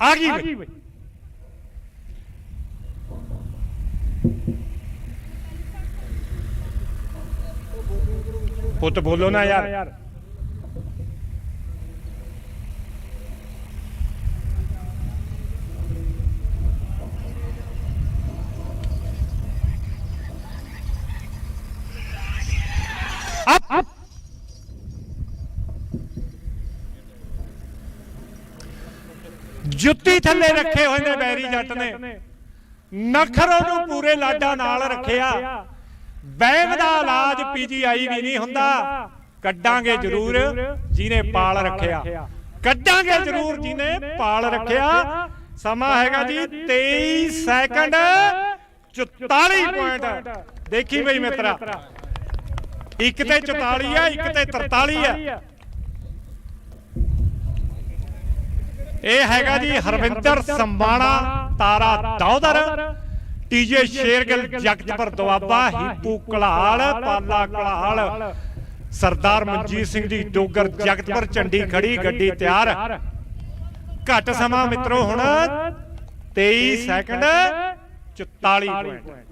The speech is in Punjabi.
ਆ ਗਈ ਬਈ। ਪੁੱਤ ਬੋਲੋ ਨਾ ਯਾਰ। ਜੁੱਤੀ ਥੱਲੇ ਰੱਖੇ ਹੋਏ ਨੇ ਬੈਰੀ ਜੱਟ ਨੇ। ਨਖਰ ਉਹਨੂੰ ਪੂਰੇ ਲਾਡਾ ਨਾਲ ਰੱਖਿਆ। ਬੈਮ ਦਾ ਇਲਾਜ ਪੀਜੀਆਈ ਵੀ ਨਹੀਂ ਹੁੰਦਾ। ਕੱਢਾਂਗੇ ਜ਼ਰੂਰ ਜਿਹਨੇ ਪਾਲ ਰੱਖਿਆ। ਕੱਢਾਂਗੇ ਜ਼ਰੂਰ ਜਿਹਨੇ ਪਾਲ ਰੱਖਿਆ। ਸਮਾਂ ਹੈਗਾ ਜੀ 23 ਸੈਕਿੰਡ। 44 ਪੁਆਇੰਟ। ਦੇਖੀ ਬਈ ਮਿੱਤਰਾ। ਇੱਕ ਤੇ 44 ਆ ਇੱਕ ਤੇ 43 ਆ। ਇਹ ਹੈਗਾ ਜੀ ਹਰਵਿੰਦਰ ਸੰਬਾਣਾ ਤਾਰਾ ਦੌਦਰ ਟੀਜੇ ਸ਼ੇਰਗਿੱਲ ਜਗਤਪੁਰ ਦੁਆਬਾ ਹੀਪੂ ਕਲਾਲ ਪਾਲਾ ਕਲਾਲ। ਸਰਦਾਰ ਮਨਜੀਤ ਸਿੰਘ ਜੀ ਡੋਗਰ ਜਗਤਪੁਰ ਚੰਡੀ ਖੜੀ ਗੱਡੀ ਤਿਆਰ। ਘੱਟ ਸਮਾਂ ਮਿੱਤਰੋ ਹੁਣ 23 ਸੈਕਿੰਡ। 44 ਪੁਆਇੰਟ